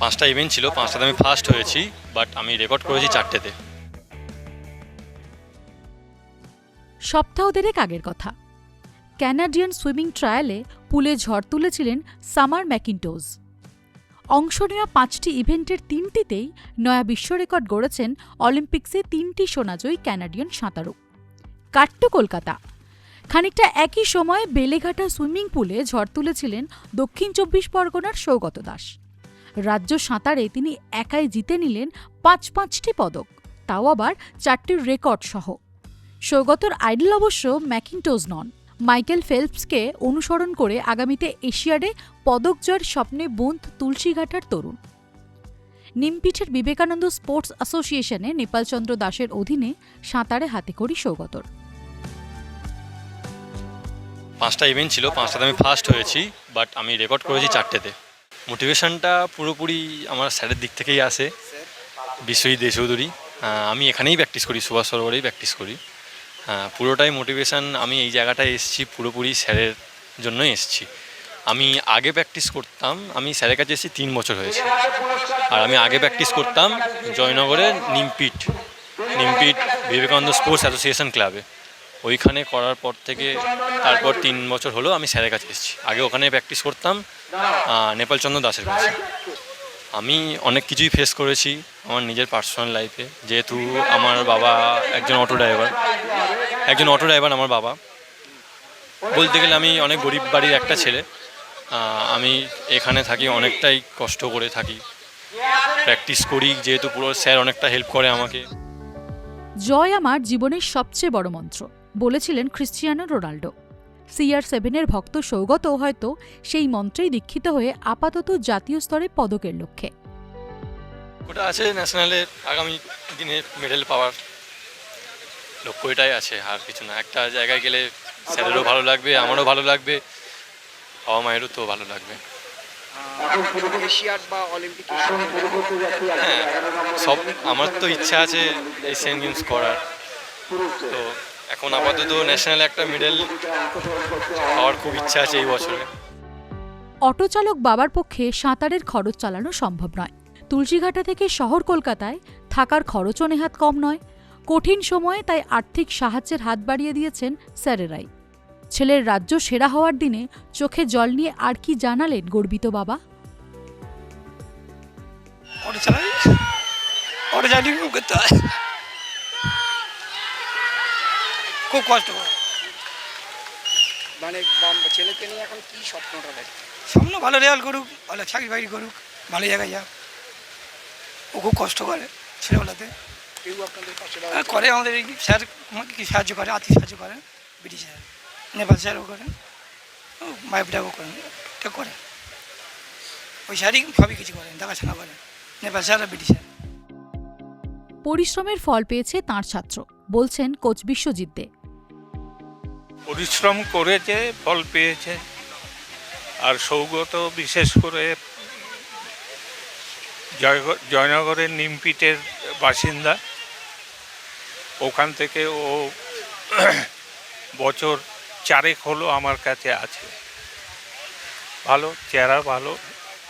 পাঁচটা ইভেন্ট ছিল, পাঁচটাতে আমি ফার্স্ট হয়েছি বাট আমি রেকর্ড করেছি চারটেতে। সপ্তাহ দেড়েক আগের কথা। ক্যানাডিয়ান সুইমিং ট্রায়ালে পুলে ঝড় তুলেছিলেন সামার ম্যাকিন্টোজ অংশ নেওয়া পাঁচটি ইভেন্টের তিনটিতেই নয়া বিশ্ব রেকর্ড গড়েছেন অলিম্পিক্সে তিনটি সোনাজয়ী ক্যানাডিয়ান সাঁতারু। কাট্টু কলকাতা। খানিকটা একই সময়ে বেলেঘাটা সুইমিং পুলে ঝড় তুলেছিলেন দক্ষিণ চব্বিশ পরগনার সৌগত দাস। রাজ্য সাঁতারে তিনি একাই জিতে নিলেন পাঁচ পাঁচটি পদক, তাও আবার চারটির রেকর্ড সহ। সৌগতর আইডল অবশ্য ম্যাকিন্টোজ নন। মাইকেল ফেলপসকে অনুসরণ করে আগামীতে এশিয়াডে পদক জয়ের স্বপ্নে বোন্ত তুলসীঘাটার তরুণ। নিমপিঠের বিবেকানন্দ স্পোর্টস অ্যাসোসিয়েশনে নেপালচন্দ্র দাসের অধীনে সাঁতারে হাতেখড়ি সৌগতর পাঁচটা ইভেন্ট ছিল, পাঁচটাতে আমি ফার্স্ট হয়েছি বাট আমি রেকর্ড করেছি চারটেতে। মোটিভেশনটা পুরোপুরি আমার স্যারের দিক থেকেই আসে বিশ্বজিৎ দে চৌধুরী আমি এখানেই প্র্যাকটিস করি সুভাষ সরোবরেই প্র্যাকটিস করি। হ্যাঁ, পুরোটাই মোটিভেশন আমি এই জায়গাটায় এসেছি পুরোপুরি স্যারের জন্যই এসেছি। আমি আগে প্র্যাকটিস করতাম আমি স্যারের কাছে এসেছি তিন বছর হয়েছে। আর আমি আগে প্র্যাকটিস করতাম জয়নগরের নিমপিট নিমপিট বিবেকানন্দ স্পোর্টস অ্যাসোসিয়েশন ক্লাবে। ওইখানে করার পর থেকে তারপর তিন বছর হলো আমি স্যারের কাছে এসেছি। আগে ওখানে প্র্যাকটিস করতাম নেপালচন্দ্র দাসের কাছে। আমি অনেক কিছুই ফেস করেছি আমার নিজের পার্সোনাল লাইফে যেহেতু আমার বাবা একজন অটো ড্রাইভার একজন অটো ড্রাইভার আমার বাবা। বলতে গেলে আমি অনেক গরিব বাড়ির একটা ছেলে। আমি এখানে থাকি, অনেকটাই কষ্ট করে থাকি। প্র্যাকটিস করি, যেহেতু পুরো স্যার অনেকটা হেল্প করে আমাকে। জয় আমার জীবনের সবচেয়ে বড় মন্ত্র। বলেছিলেন ক্রিশ্চিয়ানো রোনাল্ডো। সিআর সেভেনের ভক্ত সৌগতও হয়তো সেই মন্ত্রেই দীক্ষিত হয়ে আপাতত জাতীয় স্তরে পদকের লক্ষ্যে। ওটা আছে ন্যাশনালে আগামী দিনে মেডেল পাওয়ার। লক্ষ্য এটাই আছে আর কিছু না। একটা জায়গায় গেলে স্যারেরও ভালো লাগবে আমারও ভালো লাগবে বাবা মায়েরও তো ভালো লাগবে। এশিয়াড বা অলিম্পিক হ্যাঁ সব আমার তো ইচ্ছা আছে এশিয়ান গেমস করার। তো এখন আপাতত ন্যাশনাল একটা মেডেল পাওয়ার খুব ইচ্ছা আছে এই বছরে। অটো চালক বাবার পক্ষে সাঁতারের খরচ চালানো সম্ভব নয়। তুলসীঘাটা থেকে শহর কলকাতায় থাকার খরচও নেহাত কম নয়। কঠিন সময়ে তাই আর্থিক সাহায্যের হাত বাড়িয়ে দিয়েছেন স্যারেরাই। ছেলের রাজ্য সেরা হওয়ার দিনে চোখে জল নিয়ে আর কি জানালেন গর্বিত বাবা? অটো চালাই অটো চালিয়ে করতে হয় খুব কষ্ট। মানে বাম- ছেলেকে নিয়ে এখন কি স্বপ্নটা দেখ? স্বপ্ন ভালো রেজাল্ট করুক ভালো চাকরি বাকরি করুক ভালো জায়গায় যাক। ও খুব কষ্ট করে ছেলেবেলাতে। কেউ আপনাদের পাশে আর দাঁড়ায়? করে আমাদের স্যার কি সাহায্য করে? আর্থিক সাহায্য করে ব্রিটিশ স্যার। নেপাল স্যারও করেন। মাইপিটাও করেন। এটা করে। ওই স্যারই সবই কিছু করেন দেখাশোনা করেন। নেপাল স্যার আর ব্রিটিশ স্যার। পরিশ্রমের ফল পেয়েছে তাঁর ছাত্র। বলছেন কোচ বিশ্বজিৎ দে। পরিশ্রম করেছে, ফল পেয়েছে। আর সৌগত বিশেষ করে জয়নগরের নিমপিটের বাসিন্দা। ওখান থেকে ও বছর চারেক হলো আমার কাছে আছে। ভালো, চেহারা ভালো,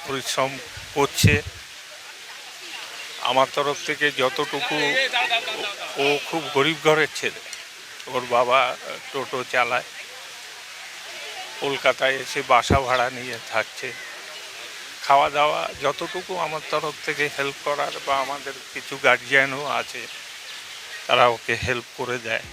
পরিশ্রম করছে। আমার তরফ থেকে যতটুকু ও খুব গরিব ঘরের ছেলে। ওর বাবা টোটো চালায়। কলকাতায় এসে বাসা ভাড়া নিয়ে থাকছে। খাওয়া দাওয়া যতটুকু আমার তরফ থেকে হেল্প করার বা আমাদের কিছু গার্জিয়ানও আছে, তারা ওকে হেল্প করে দেয়।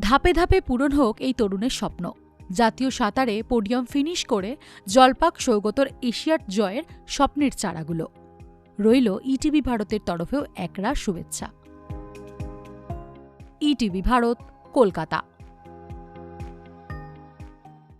ধাপে ধাপে পূরণ হোক এই তরুণের স্বপ্ন। জাতীয় সাঁতারে পোডিয়াম ফিনিশ করে জলপাক সৌগতর এশিয়াড জয়ের স্বপ্নের চারাগুলো। রইল ইটিভি ভারতের তরফেও একরা শুভেচ্ছা। ইটিভি ভারত কলকাতা।